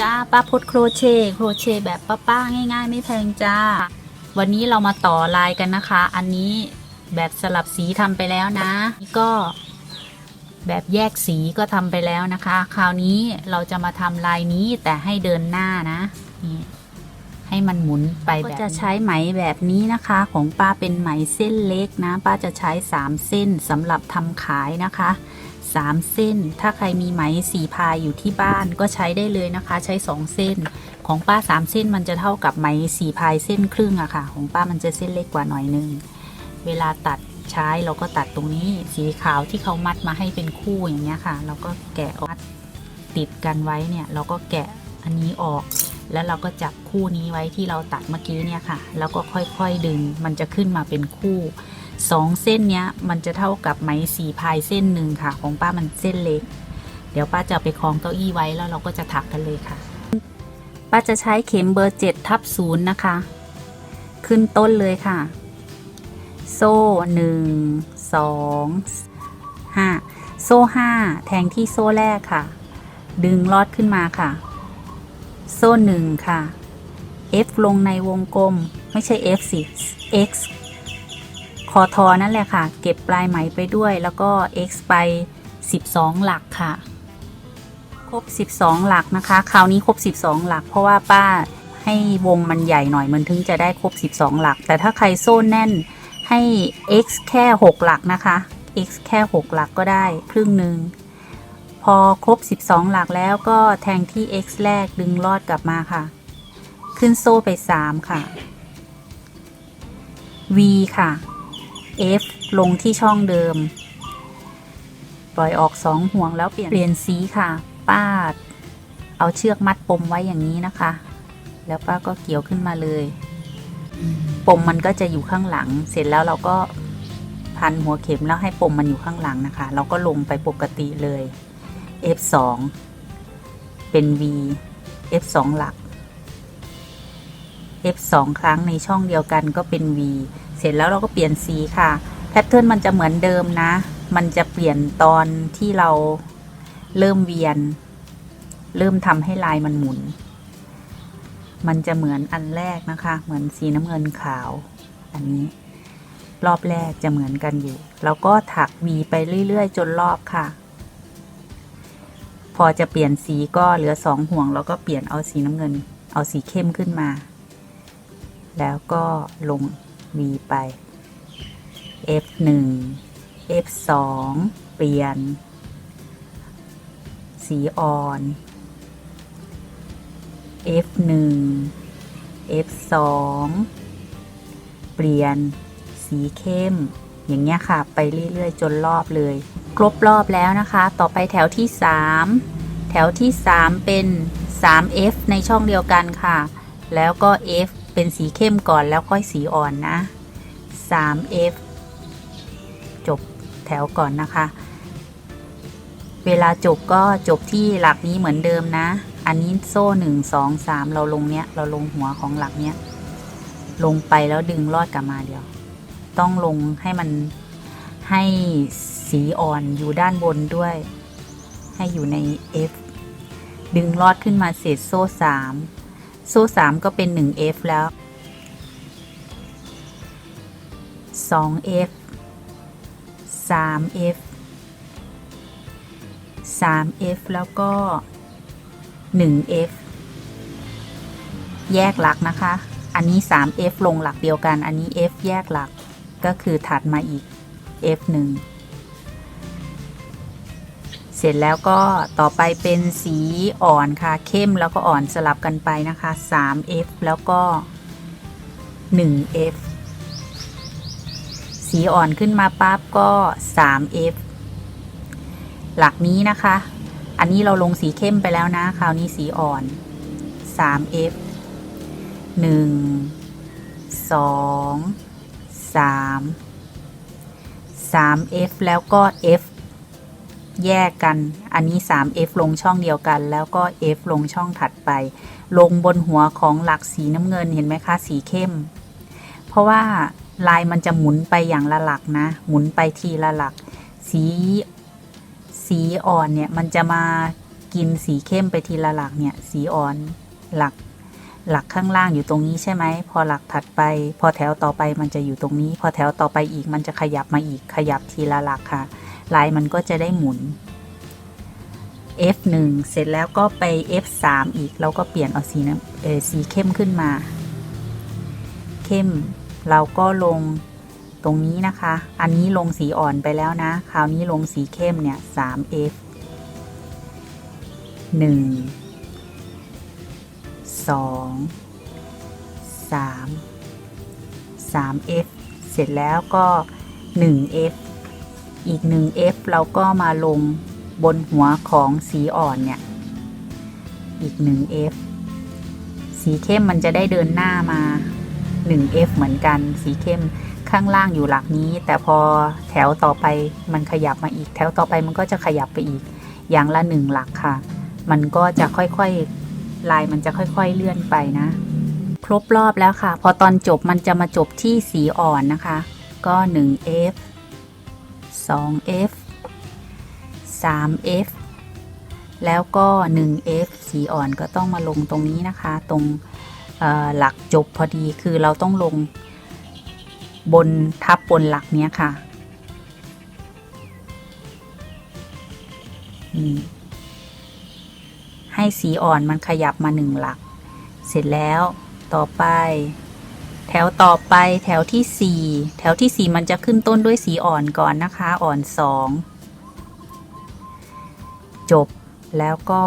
จ้าป้าพดโครเชต์โครเชต์แบบป้าๆง่าย ๆ ไม่แพงจ้า วันนี้เรามาต่อลายกันนะคะ อันนี้แบบสลับสีทำไปแล้วนะนี่ก็แบบแยกสีก็ทำไปแล้วนะคะ คราวนี้เราจะมาทำลายนี้แต่ให้เดินหน้านะนี่ให้มันหมุนไปแบบก็จะใช้ไหมแบบนี้นะคะ ของป้าเป็นไหมเส้นเล็กนะ ป้าจะใช้ 3 เส้นสำหรับทำขายนะคะ 3 เส้น ถ้าใครมีไหมสีพายอยู่ที่บ้านก็ใช้ได้เลยนะคะ ใช้ 2 เส้น ของป้า 3 เส้นมันจะเท่ากับไหมสีพายเส้นครึ่งอะค่ะ ของป้ามันจะเส้นเล็กกว่าหน่อยนึง เวลาตัดใช้เราก็ตัดตรงนี้สีขาวที่เขามัดมาให้เป็นคู่อย่างเงี้ยค่ะ เราก็แกะออกติดกันไว้เนี่ยเราก็แกะอันนี้ออก แล้วเราก็จับคู่นี้ไว้ที่เราตัดเมื่อกี้เนี่ยค่ะ แล้วก็ค่อยๆดึงมันจะขึ้นมาเป็นคู่ สองเส้นเนี้ยมันจะเท่ากับไหมสีพายเส้นหนึ่งค่ะ ของป้ามันเส้นเล็ก เดี๋ยวป้าจะไปคล้องเก้าอี้ไว้แล้วเราก็จะถักกันเลยค่ะ ป้าจะใช้เข็มเบอร์7ทับศูนย์นะคะ ขึ้นต้นเลยค่ะ โซ่หนึ่งสองห้าโซ่ห้าแทงที่โซ่แรกค่ะ ดึงลอดขึ้นมาค่ะ โซ่หนึ่งค่ะ F ลงในวงกลม ไม่ใช่ F สิ X อทอนั่นแหละค่ะ เก็บปลายไหมไปด้วย แล้วก็ X ไป 12 หลักค่ะ ครบ 12 หลักนะคะ คราวนี้ครบ 12 หลัก เพราะว่าป้าให้วงมันใหญ่หน่อยมันถึงจะได้ครบ 12 หลัก แต่ถ้าใครโซ่แน่นให้ x แค่ 6 หลักนะคะ x แค่ 6 หลักก็ได้ครึ่งหนึ่งพอครบ 12 หลักแล้วก็แทงที่ x แรกดึงลอดกลับมาค่ะ ขึ้นโซ่ไป 3 ค่ะ v ค่ะ f ลงที่ช่องเดิม ปล่อยออก2ห่วงแล้วเปลี่ยนเปลี่ยนสีค่ะ ป้าเอาเชือกมัดปมไว้อย่างนี้นะคะ แล้วป้าก็เกี่ยวขึ้นมาเลย ปมมันก็จะอยู่ข้างหลัง เสร็จแล้วเราก็พันหัวเข็มแล้วให้ปมมันอยู่ข้างหลังนะคะ เราก็ลงไปปกติเลย F2 เป็น V F2 หลัก F2 ครั้งในช่องเดียวกันก็เป็น V เสร็จแล้วเราก็เปลี่ยนสีค่ะ แพทเทิร์นมันจะเหมือนเดิมนะ มันจะเปลี่ยนตอนที่เราเริ่มเวียน เริ่มทำให้ลายมันหมุน มันจะเหมือนอันแรกนะคะ เหมือนสีน้ำเงินขาว อันนี้ รอบแรกจะเหมือนกันอยู่แล้วก็ถักวีไปเรื่อยๆ จนรอบค่ะ พอจะเปลี่ยนสีก็เหลือสองห่วง แล้วก็เปลี่ยนเอาสีน้ำเงิน เอาสีเข้มขึ้นมา แล้วก็ลง V ไป F1 F2 เปลี่ยน สีอ่อน F1 F2 เปลี่ยน สีเข้ม อย่างเงี้ยค่ะ ไปเรื่อยๆ จนรอบเลย ครบรอบแล้วนะคะ ต่อไปแถวที่ 3 แถวที่ 3 เป็น 3F ในช่องเดียวกันค่ะ แล้วก็ F เป็นสีเข้มก่อนแล้วค่อยสีอ่อนนะ 3F จบแถวก่อนนะคะ เวลาจบก็จบที่หลักนี้เหมือนเดิมนะ อันนี้โซ่หนึ่งสองสามเราลงเนี้ย เราลงหัวของหลักเนี้ย ลงไปแล้วดึงลอดกลับมาเดียว ต้องลงให้มันให้สีอ่อนอยู่ด้านบนด้วย ให้อยู่ใน F ดึงลอดขึ้นมาเสร็จโซ่สาม โซ่สามก็เป็น 1F แล้ว 2F 3F 3F แล้วก็ 1F แยกหลักนะคะ อันนี้ 3F ลงหลักเดียวกัน อันนี้ F แยกหลักก็คือถัดมาอีก F1 เสร็จแล้วก็ต่อไปเป็นสีอ่อนค่ะ เข้มแล้วก็อ่อนสลับกันไปนะคะ 3F แล้วก็ 1F สีอ่อนขึ้นมาปั๊บก็ 3F หลักนี้นะคะ อันนี้เราลงสีเข้มไปแล้วนะ คราวนี้สีอ่อน 3F 1 2 3 3F แล้วก็ F แยกกัน อันนี้ 3F ลงช่องเดียวกัน แล้วก็ F ลงช่องถัดไป ลงบนหัวของหลักสีน้ำเงินเห็นไหมคะ สีเข้ม เพราะว่าลายมันจะหมุนไปอย่างละหลักนะ หมุนไปทีละหลัก สีสีอ่อนเนี่ยมันจะมากินสีเข้มไปทีละหลักเนี่ย สีอ่อนหลักหลักข้างล่างอยู่ตรงนี้ใช่ไหม พอหลักถัดไป พอแถวต่อไปมันจะอยู่ตรงนี้ พอแถวต่อไปอีกมันจะขยับมาอีกขยับทีละหลักค่ะ ลายมันก็จะได้หมุน F1 เสร็จแล้วก็ไป F3 อีก เราก็เปลี่ยนเอาสีน้ำเออสีเข้มขึ้นมา เข้มเราก็ลงตรงนี้นะคะ อันนี้ลงสีอ่อนไปแล้วนะ คราวนี้ลงสีเข้มเนี่ย 3F 1 2 3 3F เสร็จแล้วก็ 1F อีก 1F เราก็มาลงบนหัวของสีอ่อนเนี่ย อีก 1F สีเข้มมันจะได้เดินหน้ามา 1F เหมือนกัน สีเข้มข้างล่างอยู่หลักนี้ แต่พอแถวต่อไปมันขยับมาอีก แถวต่อไปมันก็จะขยับไปอีกอย่างละหนึ่งหลักค่ะ มันก็จะค่อยๆลายมันจะค่อย ๆเลื่อนไปนะ ครบรอบแล้วค่ะ พอตอนจบมันจะมาจบที่สีอ่อนนะคะ ก็ 1F 2F 3F แล้วก็ 1F สีอ่อนก็ต้องมาลงตรงนี้นะคะ ตรงหลักจบพอดีคือเราต้องลงบนทับบนหลักเนี้ยค่ะนี่ให้สีอ่อนมันขยับมาหนึ่งหลัก เสร็จแล้วต่อไป แถวต่อไปแถวที่สี่แถวที่สี่มันจะขึ้นต้นด้วยสีอ่อนก่อนนะคะ อ่อนสองจบแล้วก็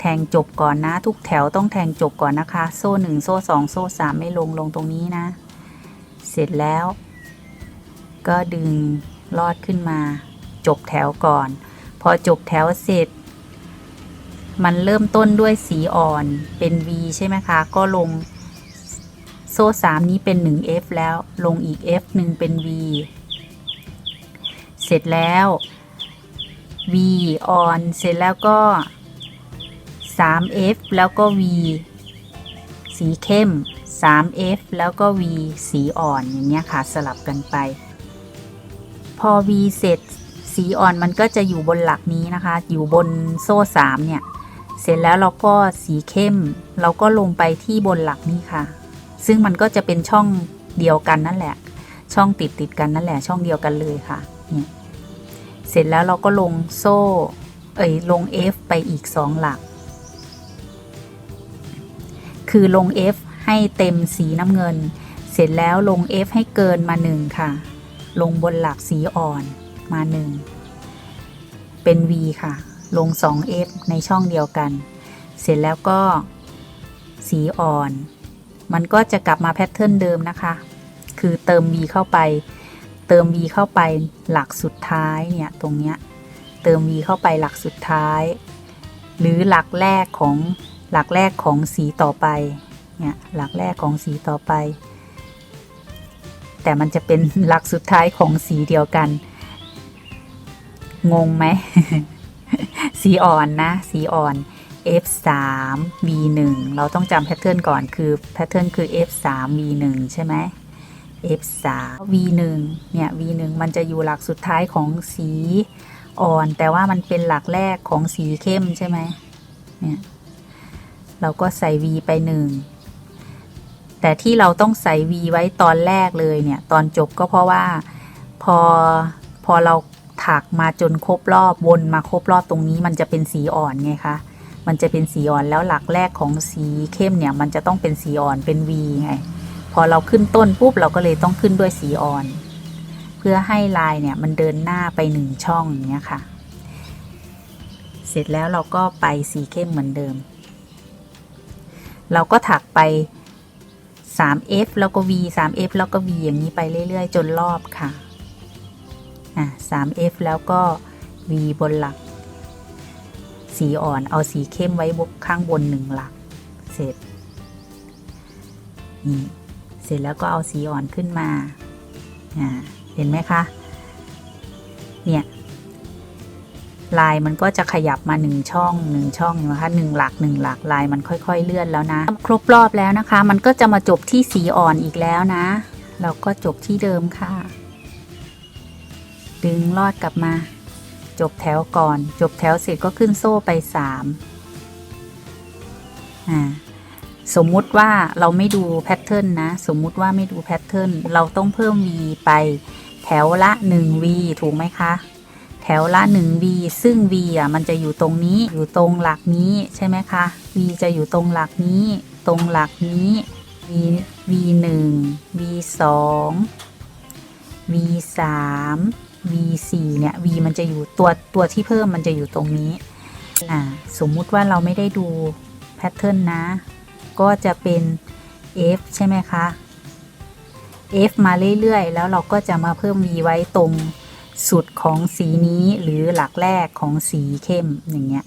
แทงจบก่อนนะ ทุกแถวต้องแทงจบก่อนนะคะ โซ่หนึ่งโซ่สองโซ่สามไม่ลงลงตรงนี้นะ เสร็จแล้ว ก็ดึงลอดขึ้นมา จบแถวก่อน พอจบแถวเสร็จ มันเริ่มต้นด้วยสีอ่อนเป็น V ใช่ไหมคะ ก็ลง ซ่สามนี้เป็น 1F แล้วลงอีก F หนึ่งเป็น V เสร็จแล้ว V อ่อนเสร็จแล้วก็ 3F แล้วก็ V สีเข้ม 3F แล้วก็ V สีอ่อนอย่างเงี้ยค่ะสลับกันไป พอ V เสร็จสีอ่อนมันก็จะอยู่บนหลักนี้นะคะ อยู่บนโซ่3เนี่ย เสร็จแล้วเราก็สีเข้ม เราก็ลงไปที่บนหลักนี้ค่ะ ซึ่งมันก็จะเป็นช่องเดียวกันนั่นแหละ ช่องติดติดกันนั่นแหละ ช่องเดียวกันเลยค่ะเนี่ยเสร็จแล้วเราก็ลงโซ่ เอ้ยลง F ไปอีก 2 หลัก คือลง F ให้เต็มสีน้ำเงิน เสร็จแล้วลง F ให้เกินมา 1 ค่ะ ลงบนหลักสีอ่อนมา 1 เป็น V ค่ะ ลง 2F ในช่องเดียวกัน เสร็จแล้วก็สีอ่อน มันก็จะกลับมาแพทเทิร์นเดิมนะคะ คือเติม V เข้าไป เติม V เข้าไปหลักสุดท้ายเนี่ยตรงเนี้ยเติม V เข้าไปหลักสุดท้าย หรือหลักแรกของหลักแรกของสีต่อไปเนี่ยหลักแรกของสีต่อไป แต่มันจะเป็นหลักสุดท้ายของสีเดียวกัน งงไหม สีอ่อนนะ สีอ่อน F3 V1 เราต้องจำแพทเทิร์นก่อนคือแพทเทิร์นคือ F3 V1 ใช่ไหม F3 V1 เนี่ย V1 มันจะอยู่หลักสุดท้ายของสีอ่อน แต่ว่ามันเป็นหลักแรกของสีเข้มใช่ไหมเนี่ยเราก็ใส่ V ไปหนึ่งแต่ที่เราต้องใส่ V ไว้ตอนแรกเลยเนี่ย ตอนจบก็เพราะว่าพอพอเราถักมาจนครบรอบวนมาครบรอบตรงนี้มันจะเป็นสีอ่อนไงคะ มันจะเป็นสีอ่อนแล้วหลักแรกของสีเข้มเนี่ย มันจะต้องเป็นสีอ่อนเป็น V ไง พอเราขึ้นต้นปุ๊บเราก็เลยต้องขึ้นด้วยสีอ่อน เพื่อให้ลายเนี่ยมันเดินหน้าไปหนึ่งช่องอย่างเงี้ยค่ะ เสร็จแล้วเราก็ไปสีเข้มเหมือนเดิม เราก็ถักไป 3F แล้วก็ V 3F แล้วก็ V อย่างนี้ไปเรื่อย ๆ จนรอบค่ะอะ 3F แล้วก็ V บนหลัก สีอ่อนเอาสีเข้มไว้บนข้างบนหนึ่งหลัก เสร็จนี่เสร็จแล้วก็เอาสีอ่อนขึ้นมาอ่าเห็นไหมคะ เนี่ย ลายมันก็จะขยับมาหนึ่งช่องหนึ่งช่องนะคะหนึ่งหลักหนึ่งหลักลายมันค่อยๆเลื่อนแล้วนะ ครบรอบแล้วนะคะ มันก็จะมาจบที่สีอ่อนอีกแล้วนะ เราก็จบที่เดิมค่ะ ดึงลอดกลับมา จบแถวก่อน จบแถวเสร็จก็ขึ้นโซ่ไปสามอ่าสมมุติว่าเราไม่ดูแพทเทิร์นนะ สมมุติว่าไม่ดูแพทเทิร์นเราต้องเพิ่ม v ไปแถวละ 1v ถูกไหมคะ แถวละ 1v ซึ่ง v อะมันจะอยู่ตรงนี้อยู่ตรงหลักนี้ใช่ไหมคะ v จะอยู่ตรงหลักนี้ ตรงหลักนี้ v v 1 v 2 v 3 v 4 เนี่ย v มันจะอยู่ตัวตัวที่เพิ่มมันจะอยู่ตรงนี้ อ่า สมมุติว่าเราไม่ได้ดูแพทเทิร์นนะ ก็จะเป็น f ใช่ไหมคะ f มาเรื่อยๆ แล้วเราก็จะมาเพิ่ม v ไว้ตรงสุดของสีนี้หรือหลักแรกของสีเข้มอย่างเงี้ย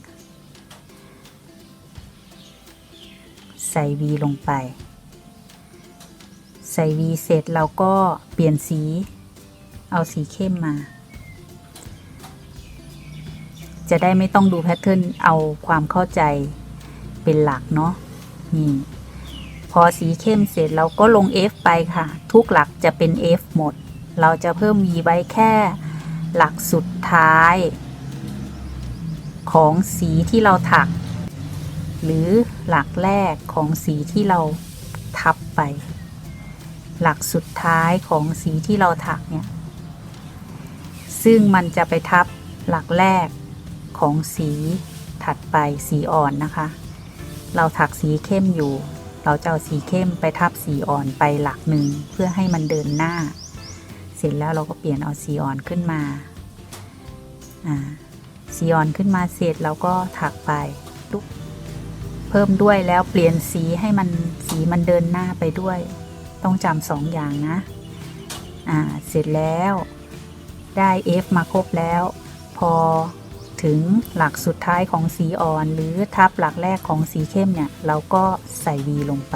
ใส่ v ลงไป ใส่ v เสร็จเราก็เปลี่ยนสี เอาสีเข้มมา จะได้ไม่ต้องดูแพทเทิร์นเอาความเข้าใจเป็นหลักเนาะนี่พอสีเข้มเสร็จเราก็ลง F ไปค่ะ ทุกหลักจะเป็น F หมด เราจะเพิ่ม V ไว้แค่หลักสุดท้าย ของสีที่เราถัก หรือหลักแรกของสีที่เราทับไป หลักสุดท้ายของสีที่เราถักเนี่ย ซึ่งมันจะไปทับหลักแรกของสีถัดไปสีอ่อนนะคะ เราถักสีเข้มอยู่ เราจะเอาสีเข้มไปทับสีอ่อนไปหลักหนึ่งเพื่อให้มันเดินหน้า เสร็จแล้วเราก็เปลี่ยนเอาสีอ่อนขึ้นมาสีอ่อนขึ้นมาเสร็จเราก็ถักไปลุกเพิ่มด้วยแล้วเปลี่ยนสีให้มันสีมันเดินหน้าไปด้วย ต้องจำสองอย่างนะ อ่า เสร็จแล้ว ได้ F มาครบแล้ว พอถึงหลักสุดท้ายของสีอ่อน หรือทับหลักแรกของสีเข้มเนี่ย เราก็ใส่ V ลงไป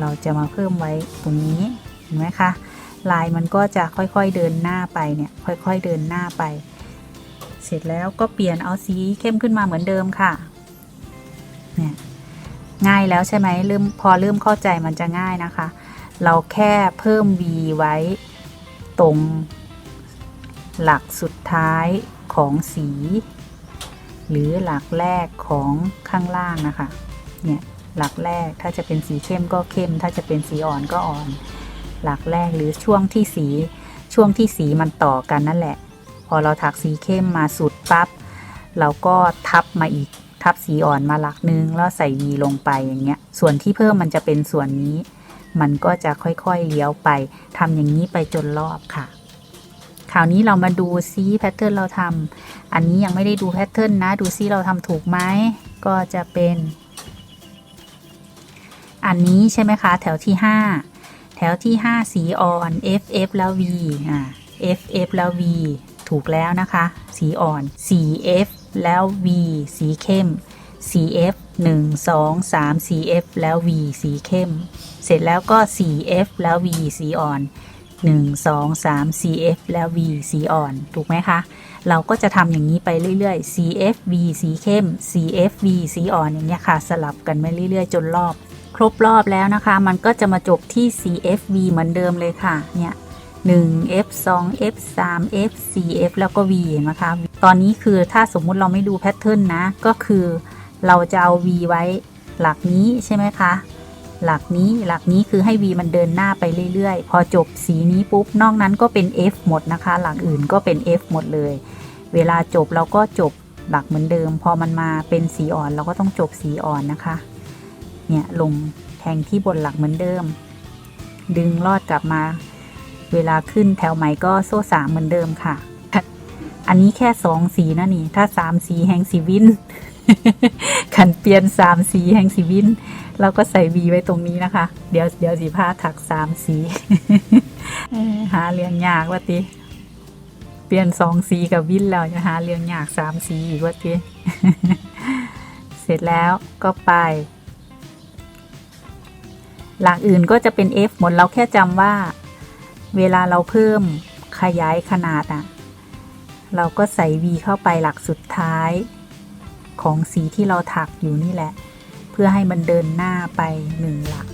เราจะมาเพิ่มไว้ตรงนี้เห็นไหมคะลายมันก็จะค่อยๆเดินหน้าไปเนี่ย ค่อยๆเดินหน้าไป เสร็จแล้วก็เปลี่ยนเอาสีเข้มขึ้นมาเหมือนเดิมค่ะ เนี่ยง่ายแล้วใช่ไหมเริ่มพอเริ่มเข้าใจมันจะง่ายนะคะ เราแค่เพิ่ม V ไว้ ตรง หลักสุดท้ายของสี หรือหลักแรกของข้างล่างนะคะ เนี่ยหลักแรกถ้าจะเป็นสีเข้มก็เข้ม ถ้าจะเป็นสีอ่อนก็อ่อน หลักแรกหรือช่วงที่สีช่วงที่สีมันต่อกันนั่นแหละ พอเราถักสีเข้มมาสุดปั๊บเราก็ทับมาอีกทับสีอ่อนมาหลักนึงแล้วใส่วีลงไปอย่างเงี้ย ส่วนที่เพิ่มมันจะเป็นส่วนนี้ มันก็จะค่อยๆเลี้ยวไปทำอย่างนี้ไปจนรอบค่ะ คราวนี้เรามาดูซิแพทเทิร์นเราทำอันนี้ยังไม่ได้ดูแพทเทิร์นนะ ดูซิเราทำถูกไหมก็จะเป็น อันนี้ใช่ไหมคะ แถวที่ 5 แถวที่ 5 สีอ่อน F F แล้ว V อ่า F F แล้ว V ถูกแล้วนะคะ สีอ่อนสี F แล้ว V สีเข้มสี F 1 2 3สี F แล้ว V สีเข้ม เสร็จแล้วก็สี F แล้ว V สีอ่อน 1 2 3 CF แล้ว V สีอ่อน ถูกไหมคะ เราก็จะทำอย่างนี้ไปเรื่อยๆ CF V สีเข้ม CF V สีอ่อนอย่างเงี้ยค่ะ สลับกันไปเรื่อยๆ จนรอบ ครบรอบแล้วนะคะ มันก็จะมาจบที่ CF V เหมือนเดิมเลยค่ะ เนี่ย 1 F 2 F 3 F 4 F แล้วก็ V เห็นไหมคะ ตอนนี้คือถ้าสมมุติเราไม่ดูแพทเทิร์นนะ ก็คือ เราจะเอา V ไว้หลักนี้ใช่ไหมคะ หลักนี้หลักนี้คือให้ V มันเดินหน้าไปเรื่อยๆ พอจบสีนี้ปุ๊บ นอกนั้นก็เป็น F หมดนะคะ หลักอื่นก็เป็น F หมดเลย เวลาจบเราก็จบหลักเหมือนเดิม พอมันมาเป็นสีอ่อนเราก็ต้องจบสีอ่อนนะคะ เนี่ยลงแทงที่บนหลักเหมือนเดิม ดึงลอดกลับมา เวลาขึ้นแถวใหม่ก็โซ่สามเหมือนเดิมค่ะ อันนี้แค่สองสีนะนี่ ถ้าสามสีแห่งสีวิน ขันเปลี่ยนสามสีแห่งสีวิน เราก็ใส่วีไว้ตรงนี้นะคะ เดี๋ยวเดี๋ยวสีผ้าถักสามสีหาเรียงยากว่าติเปลี่ยนสองสีกับวินแล้วจะหาเรียงยากสามสีอีกว่าติเสร็จแล้วก็ไป หลักอื่นก็จะเป็น F หมดเราแค่จำว่า เวลาเราเพิ่มขยายขนาดอะ เราก็ใส่ V เข้าไปหลักสุดท้าย ของสีที่เราถักอยู่นี่แหละ เพื่อให้มันเดินหน้าไปหนึ่งหลัก